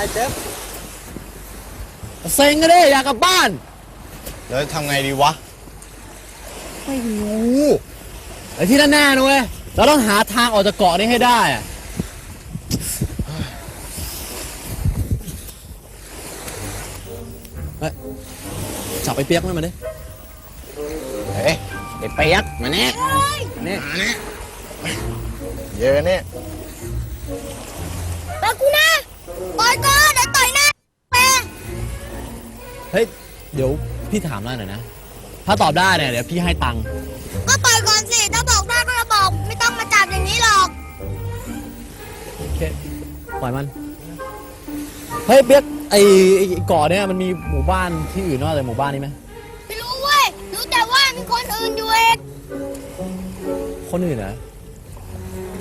อะไรเจ๊บเซ็งก็ได้อยากกลับบ้าน แล้วทำไงดีวะ ไม่รู้ไอ้ที่แน่ๆนะเว้ยเราต้องหาทางออกจากเกาะนี้ให้ได้อะเฮ้ยจับไปเปียกมันมาดิเฮ้ยไอ้เปียกมาเนี่ยนี่มาเนี่ยเยอะเนี่ย อยก่อนเดี๋ยวต่อยหน้าแม่เฮ้ย เดี๋ยวพี่ถามหน่อยนะ ถ้าตอบได้เนี่ยเดี๋ยวพี่ให้ตังค์ก็ปล่อยก่อนสิ ถ้าบอกได้ก็จะบอก ไม่ต้องมาจับอย่างนี้หรอก โอเคปล่อยมัน เฮ้ยเปียกไอ้ไอ้เกาะเนี่ยมันมีหมู่บ้านที่อื่นนอกจากหมู่บ้านนี้ไหม ไม่รู้เว้ย รู้แต่ว่ามีคนอื่นอยู่เองคนอื่นเหรอ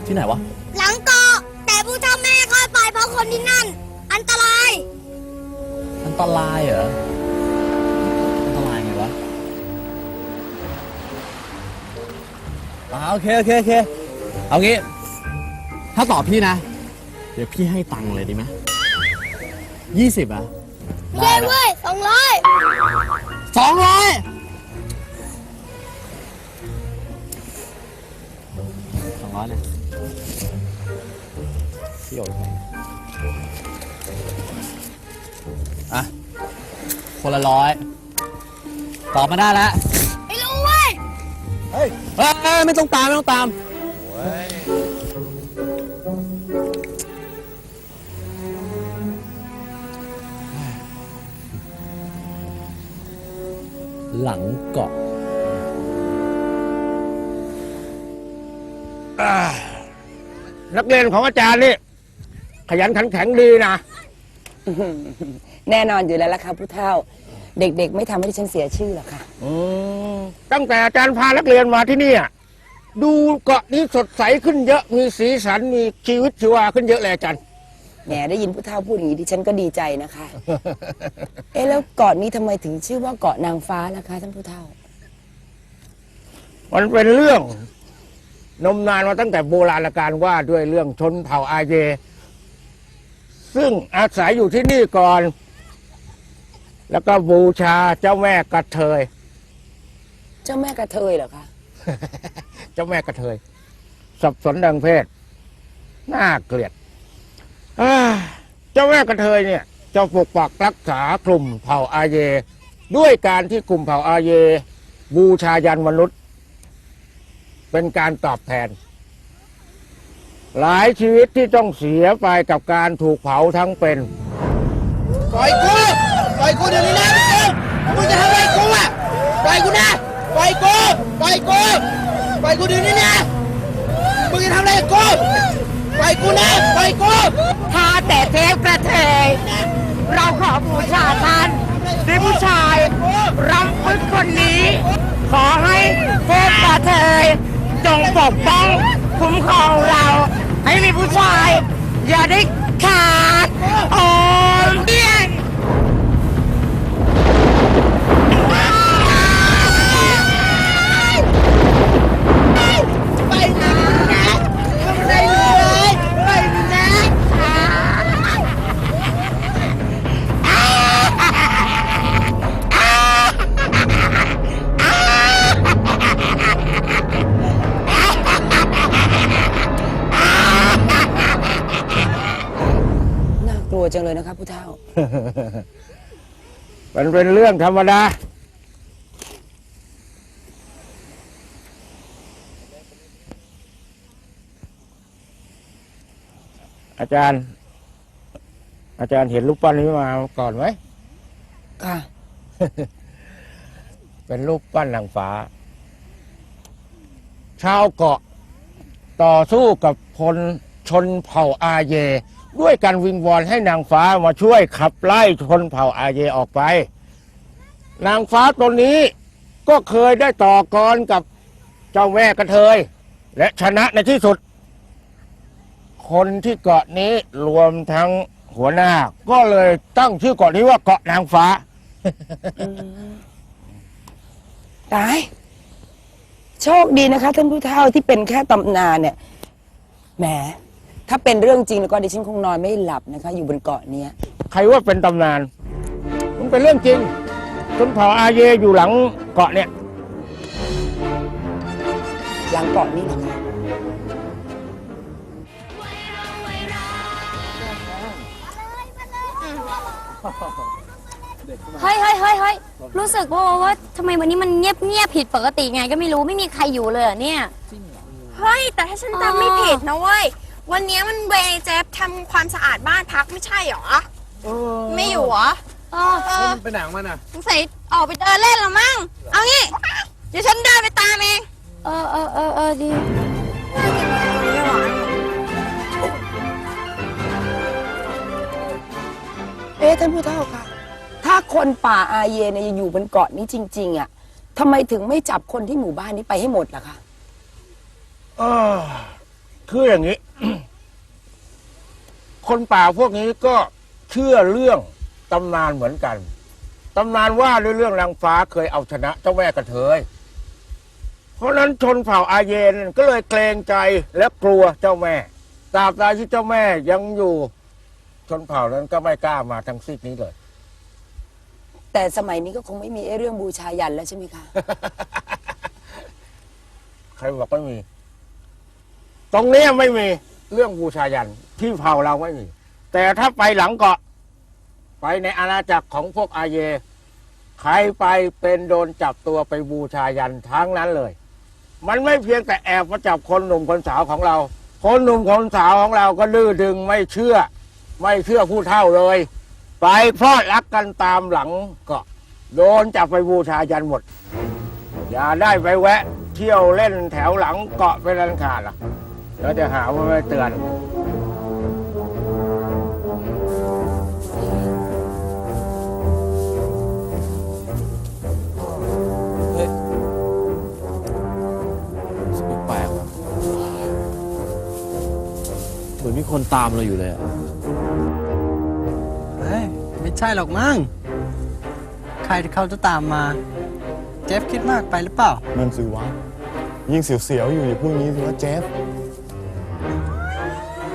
ที่ไหนวะ หลังเกาะแต่ผู้เฒ่าแม่เข้าไปเพราะคนที่นั่นอันตรายอัน ตรายเหรอ อันตรายไงวะอ่าโอเคโอเคโอเค เอางี้ ถ้าตอบพี่นะ เดี๋ยวพี่ให้ตังค์เลยดีไหมยี่สิบอะไม่ได้เว้ยสองร้อยสองร้อยสองร้อยเนี่ยพี่โอนไปอะ คนละร้อยตอบมาได้แล้วไม่รู้เว้ยเฮ้ยเอ้ยเอ้ยไม่ต้องตามไม่ต้องตามโอ้ยหลังเกาะนักเรียนของอาจารย์นี่ ขยันขันแข็งดีนะ แน่นอนอยู่แล้วล่ะค่ะผู้เฒ่า เด็กๆ ไม่ทำให้ดิฉันเสียชื่อหรอกค่ะตั้งแต่อาจารย์พานักเรียนมาที่นี่อะดูเกาะนี้สดใสขึ้นเยอะมีสีสันมีชีวิตชีวาขึ้นเยอะเลยอาจารย์ แหมได้ยินผู้เฒ่าพูดอย่างนี้ดิฉันก็ดีใจนะคะ เอ๊ะแล้วเกาะนี้ทำไมถึงชื่อว่าเกาะนางฟ้าล่ะคะท่านผู้เฒ่า มันเป็นเรื่อง นมนานมาตั้งแต่โบราณกาลว่าด้วยเรื่องชนเผ่าอาเย ซึ่งอาศัยอยู่ที่นี่ก่อน แล้วก็บูชาเจ้าแม่กระเทย เจ้าแม่กระเทยเหรอคะ เจ้าแม่กระเทย สับสนดังเพศ น่าเกลียดอ่าเจ้าแม่กระเทยเนี่ยจะปกปักรักษากลุ่มเผ่าอาเย ด้วยการที่กลุ่มเผ่าอาเย บูชายันมนุษย์ เป็นการตอบแทน หลายชีวิตที่ต้องเสียไปกับการถูกเผาทั้งเป็นปล่อยกูปล่ อยกูเดี๋ยวนี้นะมึงมึงจะทำอะไรกูอะปล่อยกูนะปล่อยกูปล่อยกูปล่อยกูเดี๋ยวนี้นะมึงจะทำอะไรกูปล่อยกูนะปล่อยกูถ้าแต่เทพกระเทยเราขอบูชาท่านด้วยผู้ชายรำพึกคนนี้ ขอให้เทพกระเทยจงปกป้องคุ้มครองเรา ให้มีผู้ชาย อย่าได้ขาดโอ้ จังเลยนะคะผู้เฒ่า มันเป็นเรื่องธรรมดา อาจารย์ อาจารย์เห็นรูปปั้นนี้มาก่อนไหม ค่ะ เป็นรูปปั้นนางฟ้า ชาวเกาะต่อสู้กับพลชนเผ่าอาเย ด้วยการวิงวอนให้นางฟ้ามาช่วยขับไล่ชนเผ่าอาเยออกไป นางฟ้าตนนี้ก็เคยได้ต่อกรกับเจ้าแม่กระเทย และชนะในที่สุด คนที่เกาะนี้รวมทั้งหัวหน้า ก็เลยตั้งชื่อเกาะนี้ว่าเกาะนางฟ้า ตาย โชคดีนะคะ ท่านผู้เฒ่าที่เป็นแค่ตำนานเนี่ยแหม ถ้าเป็นเรื่องจริงแล้วก็ดิฉันคงนอนไม่หลับนะคะ อยู่บนเกาะเนี้ยใครว่าเป็นตำนาน มันเป็นเรื่องจริงชนเผ่าอาเยอยู่หลังเกาะเนี่ย หลังเกาะนี้เหรอคะเฮ้ยเฮ้ยเฮ้ยเฮ้ยรู้สึกว่าว่าทำไมวันนี้มันเงียบเงียบผิดปกติไงก็ไม่รู้ไม่มีใครอยู่เลยเหรอเนี่ย เฮ้ย แต่ถ้าฉันจำไม่ผิดนะเว้ย วันนี้มันเวย์เจฟทำความสะอาดบ้านพักไม่ใช่เหรอไม่อยู่เหรอเออเออไปไหนของมันอะสงสัยออกไปเดินเล่นแล้วมั้ง เอางี้ เดี๋ยวฉันเดินไปตามเอง เออเออเออเออดีเอ๊ะท่านผู้เฒ่าค่ะถ้าคนป่าอาเยเนี่ยยังอยู่บนเกาะนี้จริง ๆ อะทำไมถึงไม่จับคนที่หมู่บ้านนี้ไปให้หมดล่ะคะ เออคืออย่างนี้ คนป่าพวกนี้ก็เชื่อเรื่องตำนานเหมือนกัน ตำนานว่าด้วยเรื่องนางฟ้าเคยเอาชนะเจ้าแม่กระเทย เพราะฉะนั้นชนเผ่าอาเยนก็เลยเกรงใจและกลัวเจ้าแม่ตราบใดที่เจ้าแม่ยังอยู่ชนเผ่านั้นก็ไม่กล้ามาทั้งซีกนี้เลย แต่สมัยนี้ก็คงไม่มีไอ้เรื่องบูชายันแล้วใช่ไหมคะ ใครบอกไม่มี ตรงเนี้ยไม่มี เรื่องบูชายันที่เผ่าเราไม่มี แต่ถ้าไปหลังเกาะ ไปในอาณาจักรของพวกอาเย ใครไปเป็นโดนจับตัวไปบูชายันทั้งนั้นเลย มันไม่เพียงแต่แอบมาจับคนหนุ่มคนสาวของเรา คนหนุ่มคนสาวของเราก็ดื้อดึงไม่เชื่อ ไม่เชื่อผู้เท่าเลย ไปพลอดรักกันตามหลังเกาะโดนจับไปบูชายันหมด อย่าได้ไปแวะ เที่ยวเล่นแถวหลังเกาะเป็นอันขาดล่ะ แล้วจะหาว่าไม่เตือนแปลกๆว่ะเหมือนมีคนตามเราอยู่เลยอะเฮ้ย ไม่ใช่หรอกมั้งใครที่เขาจะตามมา เจฟคิดมากไปหรือเปล่า นั่นสิวะยิ่งเสียวๆอยู่อย่าพวกนี้สิวะเจฟ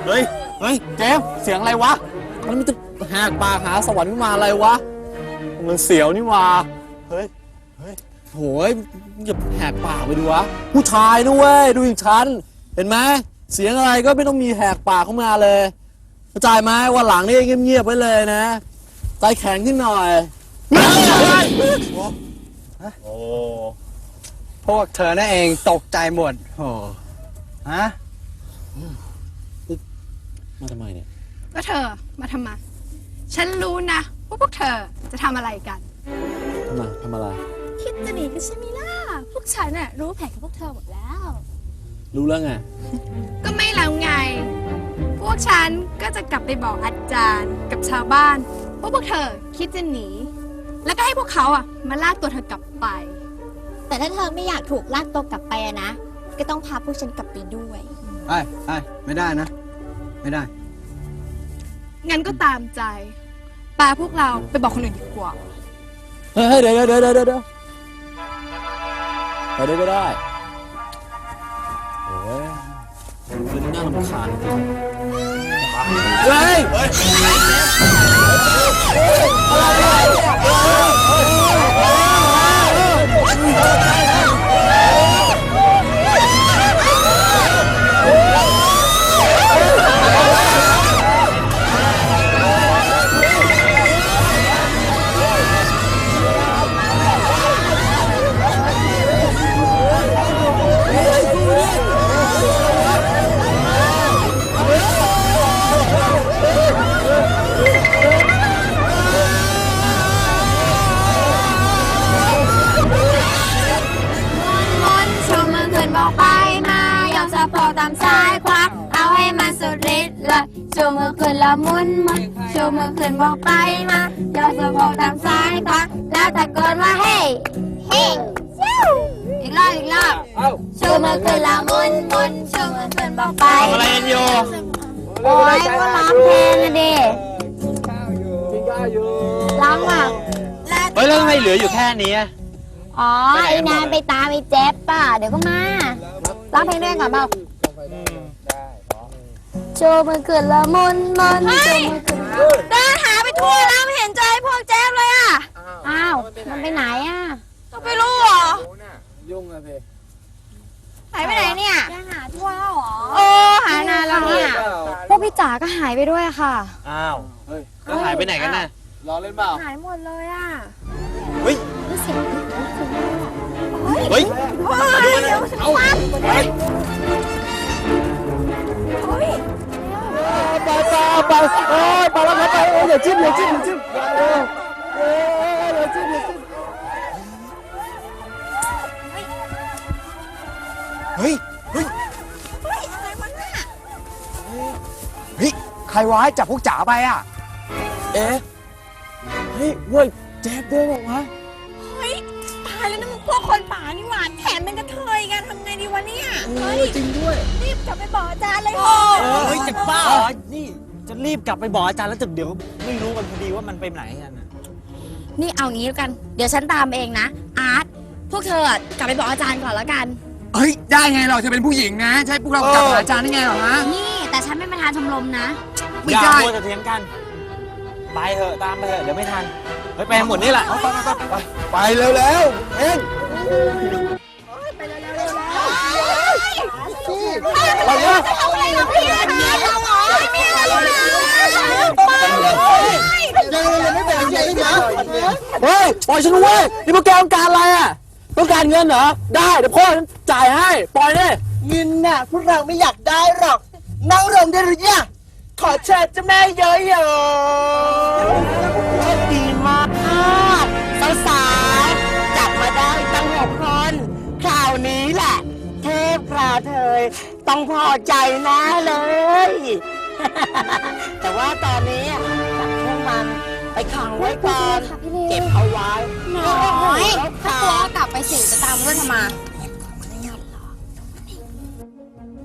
เฮ้ย เฮ้ยเจฟเสียงอะไรวะ มันมันจะแหกปากหาสวรรค์ขึ้นมาอะไรวะ มันเสียวนี่หว่าเฮ้ยโหยอย่าแหกปากไปดูวะ ผู้ชายนะเว้ย ดูอย่างฉัน เห็นไหม เสียงอะไรก็ไม่ต้องมีแหกปากเข้ามาเลยเข้าใจไหมวันหลังนี่เงียบๆไว้เลยนะ ใจแข็งขึ้นหน่อยโอ้พวกเธอนั่นเองตกใจหมดโอ้ฮะ มาทำไมเนี่ย ก็เธอมาทำไมฉันรู้นะว่าพวกเธอจะทำอะไรกัน ทำไมทำอะไร คิดจะหนีก็ใช่ไหมล่ะ พวกฉันน่ะรู้แผนของพวกเธอหมดแล้ว รู้แล้วไง ก็ไม่แล้วไง พวกฉันก็จะกลับไปบอกอาจารย์กับชาวบ้านว่าพวกเธอคิดจะหนี แล้วก็ให้พวกเขาอะมาลากตัวเธอกลับไป แต่ถ้าเธอไม่อยากถูกลากตัวกลับไปอะนะ ก็ต้องพาพวกฉันกลับไปด้วย ไอ้ไอ้ไม่ได้นะ ไม่ได้ งั้นก็ตามใจปาพวกเราไปบอกคนอื่นดีกว่า เฮ้ยเดี๋ยวเดี๋ยวเดี๋ยวเดี๋ยวเดี๋ยวเดี๋ยวไปได้ก็ได้โอ้ยดูแล้วนี่น่ารำคาญเฮ้ยม ธิ์เลยชูมือขึ้นแล้วหมุนมันชูมือขึ้นบอกไปมายอมสะโพกตามซ้ายขวาแล้วตะโกนว่าเฮ้เฮ้ชิวอีกรอบอีกรอบชูมือขึ้นแล้วหมุนหมุนชูมือขึ้นบอกไปทำอะไรกันอยู่โอ้ยก็ร้องเพลงนะดิร้องอะเฮ้ยแล้วทำไมเหลืออยู่แค่นี้อ๋อไอ้นายไปตามไอ้เจ๊บป่ะเดี๋ยวก็มาร้องเพลงด้วยกันก่อนเปล่า โจมันเกิดละมุนมันโจมันเกิดเดินหาไปทั่วแล้วไม่เห็นเจอไอ้พวกแจ๊บเลยอะอ้าว มันไปไหนอะก็ไม่รู้เหรอยุ่งอะพี่หายไปไหนเนี่ยยังหาทั่วแล้วเหรอโอ้หานานแล้วเนี่ยพวกพี่จ๋าก็หายไปด้วยอะค่ะ อ้าวเฮ้ยแล้วหายไปไหนกันน่ะรอเล่นเปล่าหายหมดเลยอะเฮ้ยนี่เสียงเฮ้ยเอาไป ไปไปไปเอ้ยไปแล้วครับไปเอ้ยอย่าจิ้มอย่าจิ้มอย่าจิ้มเออเอออย่าจิ้มอย่าจิ้มเฮ้ยเฮ้ยเฮ้ยใครวะให้จับพวกจ๋าไปอะเอ๊ะเฮ้ยเว้ยแจ๊บด้วยบอกวะ เฮ้ยตายแล้วนะ พวกคนป่านี่หว่าแถมเป็นกระเทยกันทำไงดีวะเนี่ยเฮ้ยจริงด้วย รีบกลับไปบอกอาจารย์เลยโเฮ้ยจะบ้าเหรอนี่จะรีบกลับไปบอกอาจารย์แล้วจะเดี๋ยวไม่รู้กันพอดีว่ามันไปไหนกันน่ะนี่เอางี้แล้วกัน เดี๋ยวฉันตามเองนะ อาร์ต พวกเธออะกลับไปบอกอาจารย์ก่อนแล้วกัน เฮ้ย ได้ไงเราเธอเป็นผู้หญิงนะ ใช่พวกเรากลับหาอาจารย์ได้ไงเหรอฮะ นี่แต่ฉันเป็นประธานชมรมนะ ไม่อย่าได้ มัวแต่เถียงกัน ไปเถอะตามไปเถอะเดี๋ยวไม่ทันเฮ้ยไปหมดนี่แหละไปเร็วแล้วเอ็งไปเลยเอาอะไรเราพี่อาจารย์เราเหรอไม่เอาเลยเฮ้ยปล่อยฉันเว้ยนี่พวกแกต้องการอะไรอะต้องการเงินเหรอได้เดี๋ยวพ่อฉันจ่ายให้ปล่อยดิเงินน่ะพวกเราไม่อยากได้หรอกนั่งลงได้หรือยัง ขอเชิญเจ้าแม่เยอะๆดีมากสาวๆจับมาได้ตั้งหกคนคราวนี้แหละ เทพกระเทยต้องพอใจแน่เลย แต่ว่าตอนนี้จับพวกมันไปขังไว้ก่อนค่ะพี่ลิว เก็บเอาไว้น้อยแล้วถ้าค่ะตัวก็กลับไปสิจะตามเพื่อนทำไม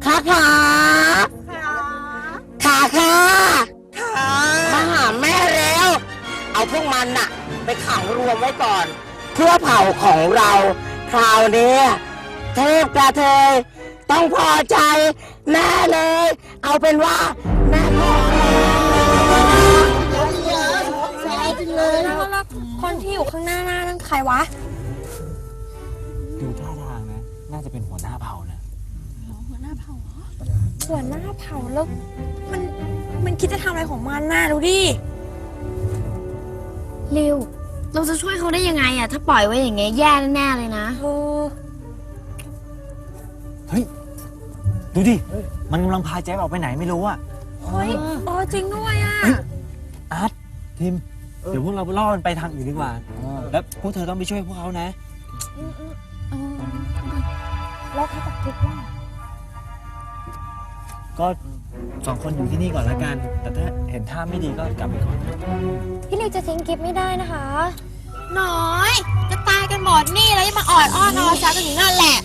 ค่ะค่ะค่ะค่ะมาหาแม่แล้ว เอาพวกมันน่ะ ไปขังรวมไว้ก่อน เพื่อเผ่าของเราคราวนี้เทพกระเทยต้องพอใจแน่เลย เอาเป็นว่าแม่ขอแล้วแล้วคนที่อยู่ข้างหน้าหน้านั่นใครวะ ดูท่าทางนะ น่าจะเป็นหัวหน้าเผ่านะ หัวหน้าเผ่า แล้ว มันมันคิดจะทำอะไรของมันน่าดูดิ ริว เราจะช่วยเขาได้ยังไงอะถ้าปล่อยไว้อย่างเงี้ยแย่แน่ๆเลยนะเฮ้ย ดูดิ มันกำลังพาแจ๊บออกไปไหนไม่รู้อะเฮ้ยโอ้จริงด้วยอะอาร์ตทิม เดี๋ยวพวกเราล่อมันไปทางอื่นดีกว่า แล้วพวกเธอต้องไปช่วยพวกเขานะ แล้วถ้าตัดคลิปว่า ก็สองคนอยู่ที่นี่ก่อนละกัน แต่ถ้าเห็นท่าไม่ดีก็กลับไปก่อนพี่ริวจะทิ้งกิฟไม่ได้นะคะ น้อย จะตายกันหมดนี่แล้วยังมาออดอ้อนออซากันอยู่นั่นแหละ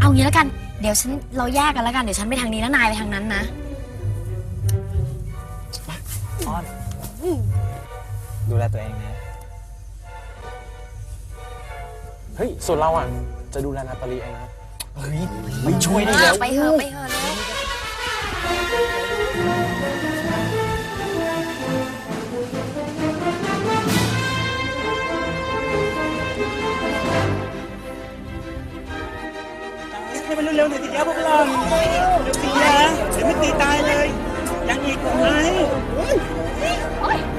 เอางี้แล้วกัน เดี๋ยวฉันเราแยกกันแล้วกัน เดี๋ยวฉันไปทางนี้แล้วนายไปทางนั้นนะดูแลตัวเองนะ เฮ้ย ส่วนเราอะ จะดูแลนาตาลีเองนะ เฮ้ยไม่ช่วยได้แล้ว ไปเถอะไปเถอะแล้วให้มันเร็วๆหน่อยสิครับพวกเราเดี๋ยวตีนะเดี๋ยวไม่ตีตายเลย ยังอีกไหมต้อง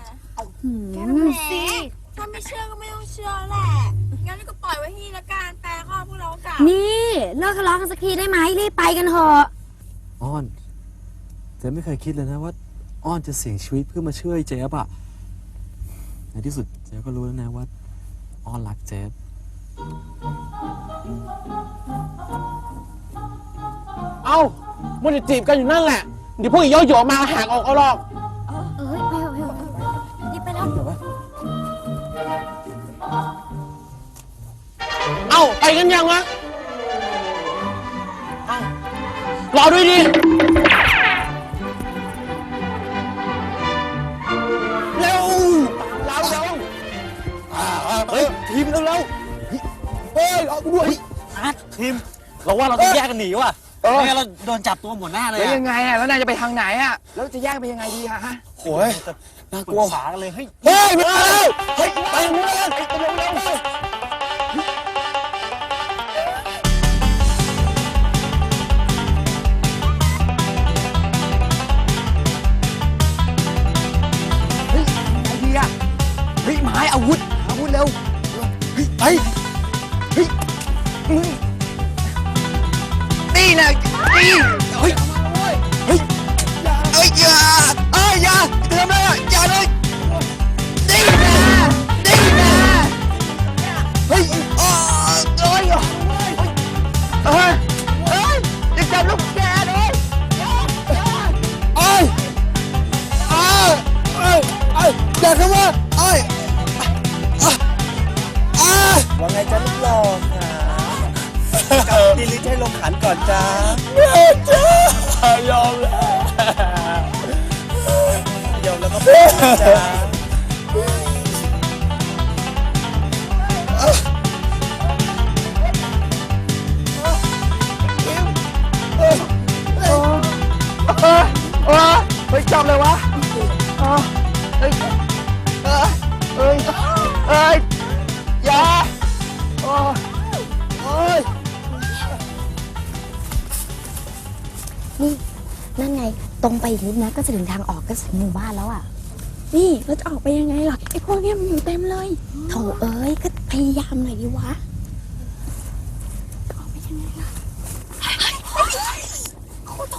จริงๆอะแหมถ้าไม่เชื่อก็ไม่ต้องเชื่อแหละ งั้นก็ปล่อยไว้ที่นี่ละกันแปลข้อพวกเรากลับนี่เลิกทะเลาะกันสักทีได้ไหมรีบไปกันเถอะอ้อนเจ๊ไม่เคยคิดเลยนะว่าอ้อนจะเสี่ยงชีวิตเพื่อมาช่วยเจ๊บอะในที่สุดเจ๊ก็รู้แล้วนะว่า อ้อนรักเจ๊เอ้ามันจะจีบกันอยู่นั่นแหละ เดี๋ยวพวกอีโยโย่มาห่างออกเอาหรอกาไปกันยังวะเอ้ารอด้วยดิเร็วเราเร็วเฮ้ยทีมเร็วเร็วเฮ้ยเอากูด้วยอาร์ตทีมเราว่าเราต้องแยกกันหนีว่ะไม่งั้นเราโดนจับตัวหมดหน้าเลยแล้วอะยังไงอะแล้วนายจะไปทางไหนอะแล้วจะแยกไปยังไงดีอะฮะโอ้ยน่ากลัวขากันเลยเฮ้ย เฮ้ยไม่เอาแล้วเฮ้ยไปทางนู้นเลยไปเร็วเร็วเร็ว ไปเฮ้ยนี่นะนี่ ไงจ๊ะลูกหล่อค่ะกลับดีลิทให้ลงขันก่อนจ้าแม่จ้ายอมแล้วเดี๋ยวแล้วก็ไปจ้าเออเออเฮ้ยจับเลยวะเออเฮ้ยเออเฮ้ยเฮ้ยอย่ นี่นั่นไงตรงไปอีกนิดนะก็จะถึงทางออกก็ถึงหมู่บ้านแล้วอะ นี่เราจะออกไปยังไงล่ะไอ้พวกเนี้ยมันอยู่เต็มเลยโถเอ้ยก็พยายามหน่อยดีวะโอ้โถ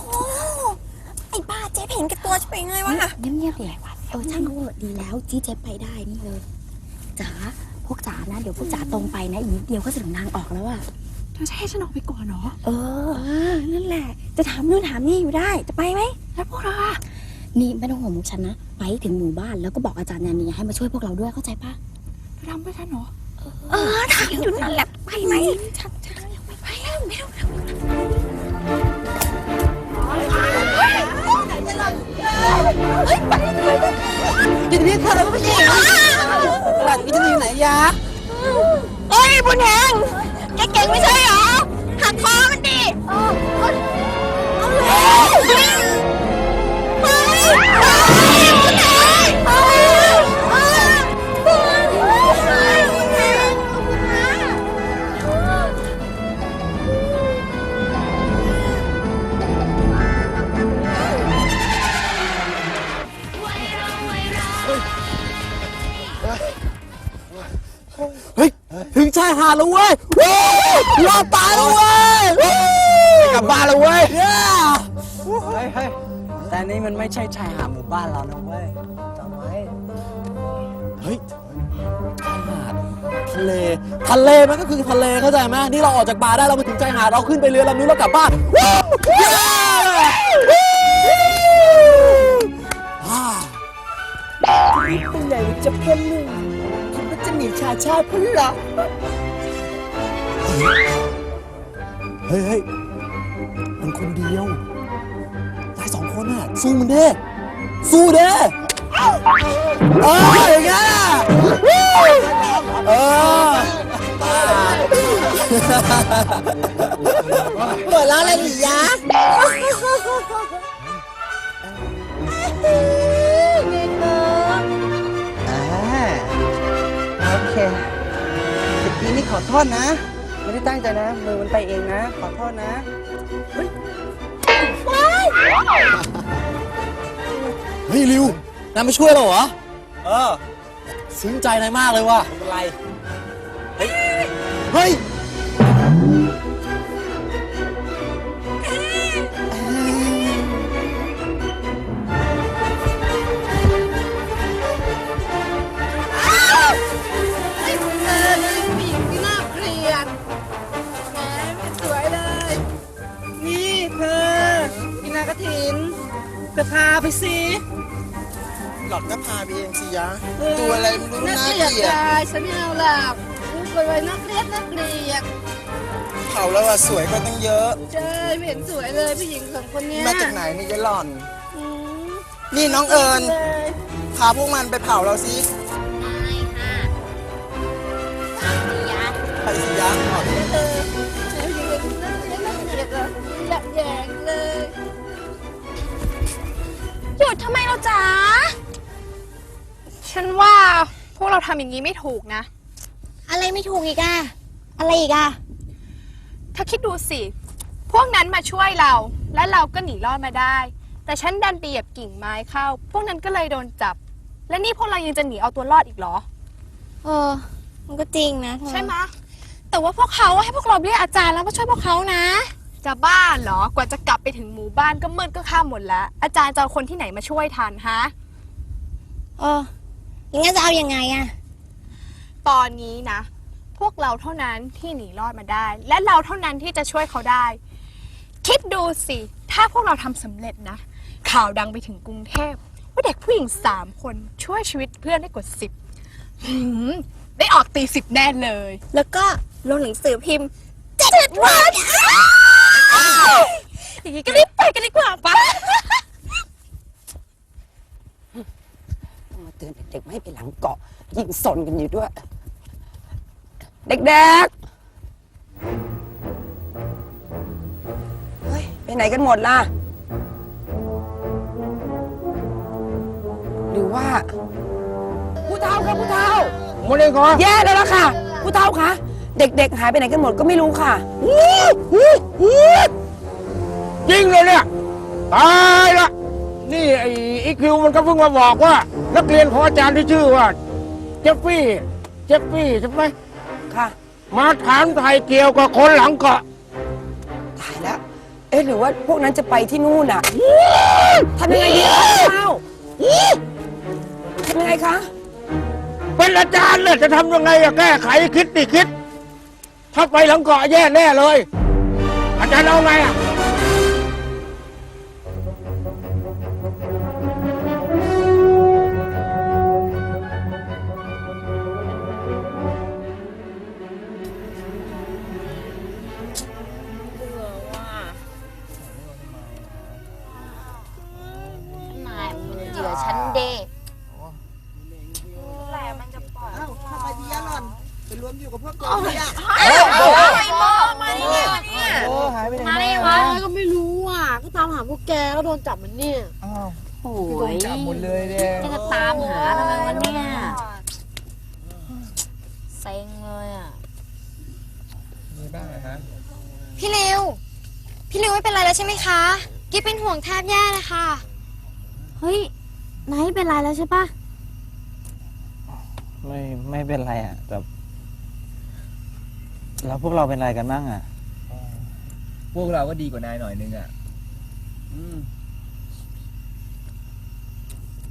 ไอ้บ้าเจ๊เห็นแกับตัวจะไปไงวะเงียบๆดิเออช่างเขาเถอะดีแล้วจี้เจ๊ไปได้นี่เลยจ๋าพวกจ๋านะเดี๋ยวพวกจ๋าตรงไปนะอีกนิดเดียวก็จะถึงทางออกแล้วอะเธ อจะให้ฉันออกไปก่อนเหรอ เออเออนั่นแหละ จะถามนู่นถามนี่อยู่ได้ จะไปไหม แล้วพวกเราอะนี่ไม่ต้องห่วงมุกฉันนะ ไปถึงหมู่บ้านแล้วก็บอกอาจารย์นานีให้มาช่วยพวกเราด้วยเข้าใจปะเธอทำเพื่อฉันเหรอ เออถามอยู่นั่นแหละ ไปไหมฉันฉันยังไม่ไปแล้วไม่รู้เฮ้ยไปเลยจิตวิทย์เธอเราไม่ใช่เหรอหลักวิทย์ไหนยะเฮ้ยบุญแหง แกเก่งไม่ใช่เหรอ หักคอมันดิเออเอาเลยเฮ้ยเฮ้ยบุญแหงเฮ้ยเฮ้ยบุญเฮ้ยบุญแหงบุญแหงเฮ้ย ถึงชายหาดแล้วเว้ยเว้ย รอดตายแล้วเว้ยเว้ยกลับบ้านแล้วเว้ยเย้เฮ้ยเฮ้ยแต่นี่มันไม่ใช่ชายหาดหมู่บ้านเรานะเว้ยจำไว้เฮ้ยชายหาดทะเล ทะเลมันก็คือทะเลเข้าใจไหมนี่เราออกจากป่าได้เรามาถึงชายหาดเราขึ้นไปเรือลำนู้นเรากลับบ้านว้าวเย้อ่าไปไหนจะเป็นหนึ่งคิดว่าจะหนีชาชาติพ้นหรอ เฮ้ยเฮ้ยมันคนเดียวนายสองคนน่ะ สู้มันเด้สู้เด้เอออย่างเงี้ยเออเปิดร้านอะไรหรือยะโอเคตะกี้นี่ขอโทษนะ ไม่ได้ตั้งใจนะ มือมันไปเองนะ ขอโทษนะเฮ้ยริวนายมาช่วยเราเหรอ เออ ซึ้งใจนายมากเลยว่ะ ไม่เป็นไร เฮ้ย ก็พาไปสิหลอดก็พาไปเองสิยะ ตัวอะไรไม่รู้น่าน่าเกลียดเกลียดยายฉันไม่เอาหลับไปไว้นักเรียนนักเรียนเผาแล้วอะสวยกว่าตั้งเยอะใช่ไม่เห็นสวยเลยผู้หญิงสองคนเนี้ยมาจากไหนนี่ยายหล่อน อืมนี่น้องเอิญเลยพาพวกมันไปเผาเราสิได้ค่ะนี่ยะไปสิยะหล่อนเออใช่ผู้หญิงนักเรียนนักเรียนอะอยากแย่งเลย หยุดทำไมเราจ๋าฉันว่าพวกเราทำอย่างนี้ไม่ถูกนะ อะไรไม่ถูกอีกอะอะไรอีกอะถ้าคิดดูสิ พวกนั้นมาช่วยเรา และเราก็หนีรอดมาได้ แต่ฉันดันไปเหยียบกิ่งไม้เข้า พวกนั้นก็เลยโดนจับ และนี่พวกเรายังจะหนีเอาตัวรอดอีกเหรอ เออ มันก็จริงนะใช่ไหมะแต่ว่าพวกเขาให้พวกเราเรียกอาจารย์แล้วมาช่วยพวกเขานะ จะบ้าเหรอกว่าจะกลับไปถึงหมู่บ้านก็มืดก็ค่ำหมดแล้ว อาจารย์จะเอาคนที่ไหนมาช่วยทันฮะ เอออย่างงั้นจะเอายังไงอะตอนนี้นะ พวกเราเท่านั้นที่หนีรอดมาได้ และเราเท่านั้นที่จะช่วยเขาได้ คิดดูสิ ถ้าพวกเราทำสำเร็จนะ ข่าวดังไปถึงกรุงเทพ ว่าเด็กผู้หญิงสามคนช่วยชีวิตเพื่อนได้กว่าสิบหืมได้ออกตีสิบแน่เลย แล้วก็ลงหนังสือพิมพ์เจ็ดวัน อย่างงี้ก็รีบไปกันดีกว่าปะมาเตือนเด็กๆไม่ให้ไปหลังเกาะ ยิงสนกันอยู่ด้วย เด็กๆ เฮ้ย ไปไหนกันหมดล่ะ หรือว่า ผู้เฒ่าค่ะผู้เฒ่าโมเดลก่อนแย่แล้วล่ะค่ะ ผู้เฒ่าคะ เด็กๆ หายไปไหนกันหมดก็ไม่รู้ค่ะ จริงเลยเนี่ย ตายละ นี่ไอ้อีคิวมันก็เพิ่งมาบอกว่า นักเรียนของอาจารย์ที่ชื่อว่า เจฟฟี่ เจฟฟี่ใช่ไหมค่ะ มาถามไทยเกี่ยวกับคนหลังเกาะตายแล้ว เอ๊ะหรือว่าพวกนั้นจะไปที่นู่นอะทำยังไงดีคะผู้เฒ่าทำยังไงคะเป็นอาจารย์เนี่ยจะทำยังไงอะแก้ไขคิดดิคิด ถ้าไปหลังเกาะแย่แน่เลย อาจารย์เอาไงอะ เฮ้ยนายเป็นไรแล้วใช่ปะไม่ไม่เป็นไรอะแต่แล้วพวกเราเป็นไรกันบ้างอะ พวกเราก็ดีกว่านายหน่อยนึงอะ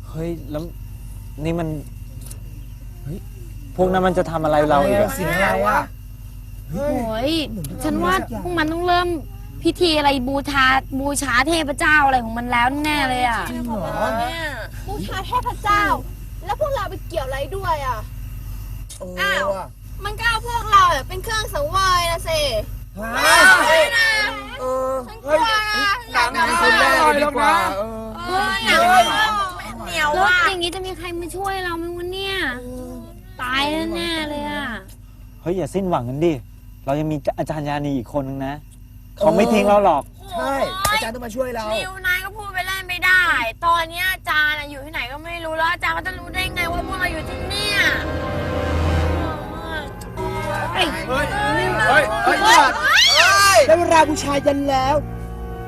เฮ้ยแล้วนี่มันเฮ้ยพวกนั้นมันจะทำอะไรเราอีกอะ เสียงอะไรอะโอ้ยฉันว่าพวกมันต้องเริ่ม พิธีอะไรบูชาบูชาเทพเจ้าอะไรของมันแล้วแน่เลยอะ จริงเหรอบูชาเทพเจ้า แล้วพวกเราไปเกี่ยวอะไรด้วยอะอ้าวมันก็เอาพวกเราอะเป็นเครื่องสังเวยนะสิเออฉันกลัวตามนั้นคนแรกเลยดีกว่าเออเฮ้ยเหนียวอะอย่างนี้จะมีใครมาช่วยเราไหมวะเนี่ยตายแน่ๆเลยอะ เฮ้ยอย่าสิ้นหวังกันดิ เรายังมีอาจารย์ยานีอีกคนนึงนะ เขาไม่ทิ้งเราหรอก ใช่ อาจารย์ต้องมาช่วยเรา นิวนายก็พูดไปเล่นไม่ได้ ตอนเนี้ยอาจารย์อะอยู่ที่ไหนก็ไม่รู้แล้วอาจารย์ก็จะรู้ได้ไงว่าพวกเราอยู่ที่เนี่ยเฮ้ยเฮ้ยเฮ้ยได้เวลาบูชายันแล้ว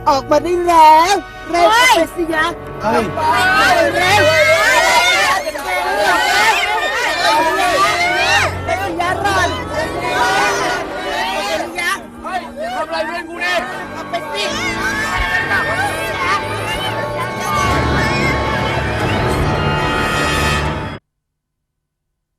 ออกมาได้แล้ว เร็วไปสิยะเฮ้ย เร็วได้สิยะรอนเฮ้ยทำอะไรเพื่อนกูดิเอาไปสิ